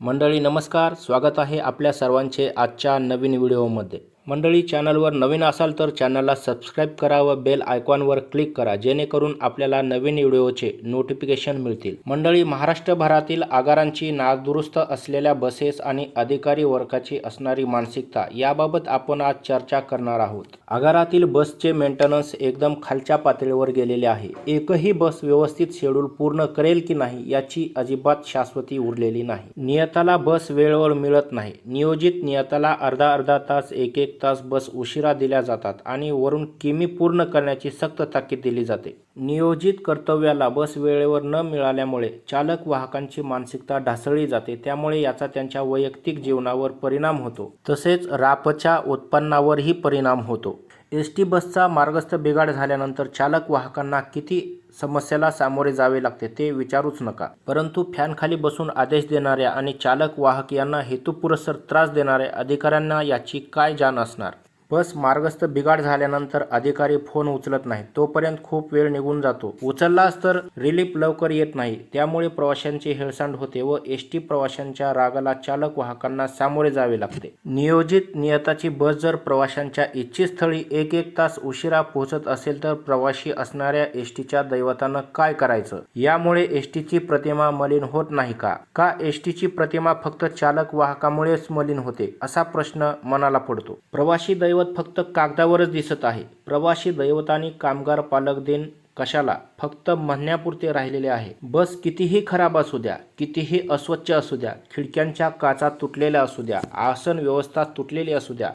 मंडळी नमस्कार. स्वागत आहे आपल्या सर्वांचे आजच्या नवीन व्हिडिओमध्ये. मंडळी चॅनलवर नवीन असाल तर चॅनलला सबस्क्राईब करा व बेल आयकॉनवर क्लिक करा जेणेकरून आपल्याला नवीन व्हिडिओचे नोटिफिकेशन मिळतील. मंडळी महाराष्ट्रभरातील आगारांची नादुरुस्त असलेल्या बसेस आणि अधिकारी वर्गाची असणारी मानसिकता याबाबत आपण आज चर्चा करणार आहोत. आगारातील बसचे मेंटेनन्स एकदम खालच्या पातळीवर गेलेले आहे. एकही बस व्यवस्थित शेड्यूल पूर्ण करेल की नाही याची अजिबात शाश्वती उरलेली नाही. नियताला बस वेळेवर मिळत नाही. नियोजित नियताला अर्धा अर्धा तास एक एक तास बस उशिरा दिल्या जातात आणि वरून किमी पूर्ण करण्याची सक्त ताकीद दिली जाते. नियोजित कर्तव्याला बस वेळेवर न मिळाल्यामुळे चालक वाहकांची मानसिकता ढासळली जाते त्यामुळे याचा त्यांच्या वैयक्तिक जीवनावर परिणाम होतो. तसेच रापच्या उत्पन्नावरही परिणाम होतो. एस टी बसचा मार्गस्थ बिघाड झाल्यानंतर चालक वाहकांना किती समस्याला सामोरे जावे लागते ते विचारूच नका. परंतु फॅनखाली बसून आदेश देणाऱ्या आणि चालक वाहक यांना हेतुपुरस्सर त्रास देणाऱ्या अधिकाऱ्यांना याची काय जाण असणार? बस मार्गस्थ बिघाड झाल्यानंतर अधिकारी फोन उचलत नाही तोपर्यंत खूप वेळ निघून जातो. उचललाच तर रिलीफ लवकर येत नाही. त्यामुळे प्रवाशांची हेळसांड होते व एस टी प्रवाशांच्या रागाला चालक वाहकांना सामोरे जावे लागते. नियोजित नियताची बस जर प्रवाशांच्या इच्छित स्थळी एक एक तास उशिरा पोहोचत असेल तर प्रवासी असणाऱ्या एस टीच्या दैवतानं काय करायचं? यामुळे एस टीची प्रतिमा मलिन होत नाही का? का एस टीची प्रतिमा फक्त चालक वाहकामुळेच मलिन होते? असा प्रश्न मनाला पडतो. प्रवाशी दैव दैवत फक्त कागदावरच दिसत आहे. प्रवासी दैवत आणि कामगार पालक दिन कशाला? फक्त म्हणण्यापुरते राहिलेले आहे. बस कितीही खराब असू द्या कितीही अस्वच्छ असू द्या खिडक्यांच्या काचा तुटलेल्या असू द्या आसन व्यवस्था तुटलेली असू द्या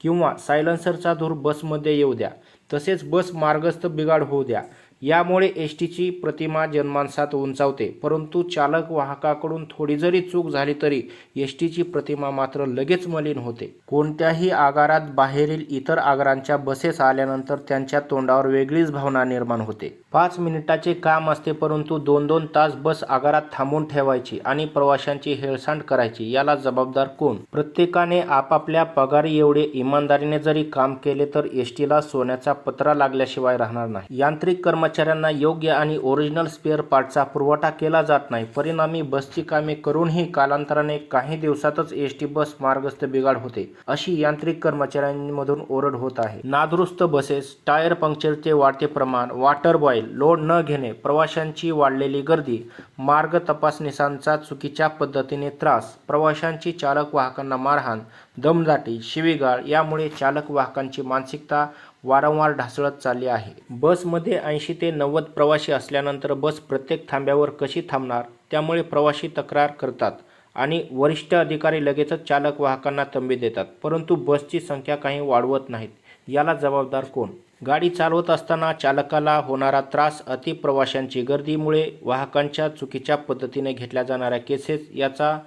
किंवा सायलेन्सरचा धूर बसमध्ये येऊ द्या तसेच बस मार्गस्थ बिघाड होऊ द्या यामुळे एस टीची प्रतिमा जनमानसात उंचावते. परंतु चालक वाहकाकडून थोडी जरी चूक झाली तरी एस टीची प्रतिमा मात्र लगेच मलिन होते. कोणत्याही आगारात बाहेरील इतर आगारांच्या बसेस आल्यानंतर त्यांच्या तोंडावर वेगळीच भावना निर्माण होते. पाच मिनिटाचे काम असते परंतु दोन दोन तास बस आगारात थांबून ठेवायची आणि प्रवाशांची हेळसांड करायची याला जबाबदार कोण? प्रत्येकाने आपापल्या पगारी एवढे इमानदारीने जरी काम केले तर एस टीला सोन्याचा पत्रा लागल्याशिवाय राहणार नाही. यांत्रिक कर्मचारी कर्मचाऱ्यांना योग्य आणि ओरिजिनल स्पेअर पार्टचा पुरवठा केला जात नाही. परिणामी बसची कामे करूनही कालांतराने काही दिवसातच एस टी बस मार्गस्थ बिघाड होते अशी यांत्रिक कर्मचाऱ्यांमधून ओरड होत आहे. नादुरुस्त बसेस टायर पंक्चरचे वाढते प्रमाण वॉटर बॉईल लोड न घेणे प्रवाशांची वाढलेली गर्दी मार्ग तपासणीसांचा चुकीच्या पद्धतीने त्रास प्रवाशांची चालक वाहकांना मारहाण दमदाटी शिवीगाळ यामुळे चालक वाहकांची मानसिकता वारंवार ढासळत चालली आहे. बसमध्ये ऐंशी ते नव्वद प्रवासी असल्यानंतर बस प्रत्येक थांब्यावर कशी थांबणार त्यामुळे प्रवासी तक्रार करतात आणि वरिष्ठ अधिकारी लगेचच चालक वाहकांना तंबी देतात. परंतु बसची संख्या काही वाढवत नाहीत. याला जबाबदार कोण? गाडी चालवत असताना चालकाला होणारा त्रास अतिप्रवाशांची गर्दीमुळे वाहकांच्या चुकीच्या पद्धतीने घेतल्या जाणाऱ्या केसेस याचा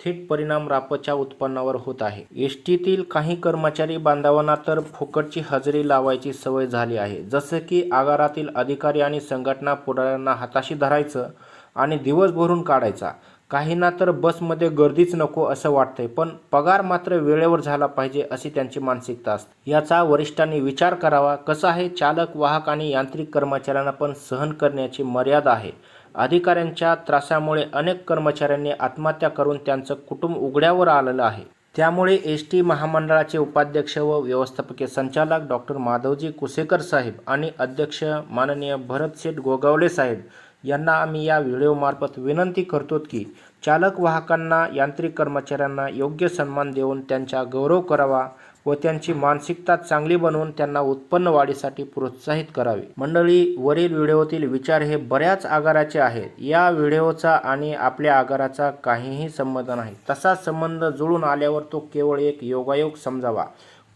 थेट परिणाम रापच्या उत्पन्नावर होत आहे. एसटीतील काही कर्मचारी बांधवांना तर फुकटची हजेरी लावायची सवय झाली आहे. जसं की आगारातील अधिकारी आणि संघटना पुढाऱ्यांना हाताशी धरायचं आणि दिवस भरून काढायचा. काहींना तर बसमध्ये गर्दीच नको असं वाटतंय पण पगार मात्र वेळेवर झाला पाहिजे अशी त्यांची मानसिकता असते. याचा वरिष्ठांनी विचार करावा कसं आहे चालक वाहक आणि यांत्रिक कर्मचाऱ्यांना पण सहन करण्याची मर्यादा आहे. अधिकाऱ्यांच्या त्रासामुळे अनेक कर्मचाऱ्यांनी आत्महत्या करून त्यांचं कुटुंब उघड्यावर आलेलं आहे. त्यामुळे एस टी महामंडळाचे उपाध्यक्ष व व्यवस्थापकीय संचालक डॉक्टर माधवजी कुसेकर साहेब आणि अध्यक्ष माननीय भरतशेठ गोगावले साहेब यांना आम्ही या व्हिडिओमार्फत विनंती करतो की चालक वाहकांना यांत्रिक कर्मचाऱ्यांना योग्य सन्मान देऊन त्यांचा गौरव करावा. व त्यांची मानसिकता चांगली बनवून त्यांना उत्पन्न वाढीसाठी प्रोत्साहित करावे. मंडळी वरील व्हिडिओतील विचार हे बऱ्याच आगाराचे आहेत. या व्हिडिओचा आणि आपल्या आगाराचा काहीही संबंध नाही. तसा संबंध जुळून आल्यावर तो केवळ एक योगायोग समजावा.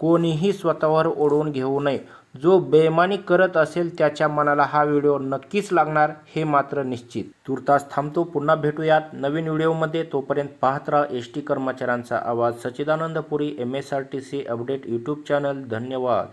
कोणीही स्वतःवर ओढवून घेऊ नये. जो बेमानी करत असेल त्याच्या मनाला हा व्हिडिओ नक्कीच लागणार हे मात्र निश्चित. तुर्तास थांबतो पुन्हा भेटूयात नवीन व्हिडिओमध्ये. तोपर्यंत पाहत राहा एस टी कर्मचाऱ्यांचा आवाज. Sachchidanand Puri M S R T C update YouTube channel. धन्यवाद.